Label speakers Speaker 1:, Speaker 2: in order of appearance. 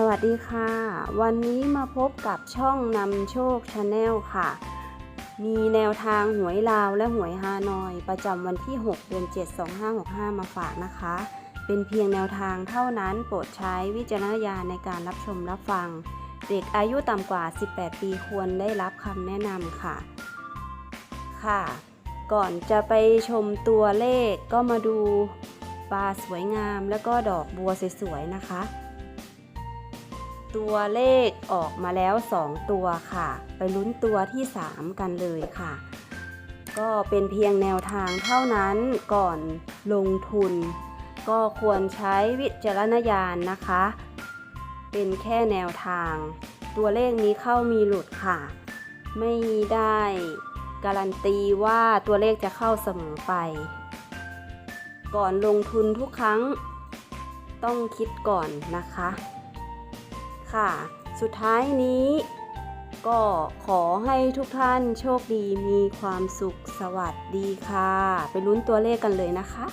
Speaker 1: สวัสดีค่ะ วันนี้มาพบกับช่องนำโชคชาแนลค่ะ มีแนวทางหวยลาวและหวยฮานอย ประจำวันที่ 6 เดือน 7 2565 มาฝากนะคะ เป็นเพียงแนวทางเท่านั้นโปรดใช้วิจารณญาณในการรับชมรับฟัง เด็กอายุต่ำกว่า 18 ปีควรได้รับคำแนะนำค่ะ ค่ะ ก่อนจะไปชมตัวเลขก็มาดูปลาสวยงาม แล้วก็ดอกบัวสวยๆนะคะ ตัวเลขออกมาแล้ว 2 ตัวค่ะ ไปลุ้นตัวที่ 3 กันเลยค่ะ ก็เป็นเพียงแนวทางเท่านั้นก่อนลงทุน ก็ควรใช้วิจารณญาณนะคะ เป็นแค่แนวทาง ตัวเลขนี้เข้ามีหลุดค่ะ ไม่ได้การันตีว่าตัวเลขจะเข้าเสมอไป ก่อนลงทุนทุกครั้ง ต้องคิดก่อนนะคะ ค่ะ สุดท้ายนี้ก็ขอให้ทุกท่านโชคดีมีความสุขสวัสดีค่ะ ไปลุ้นตัวเลขกันเลยนะคะ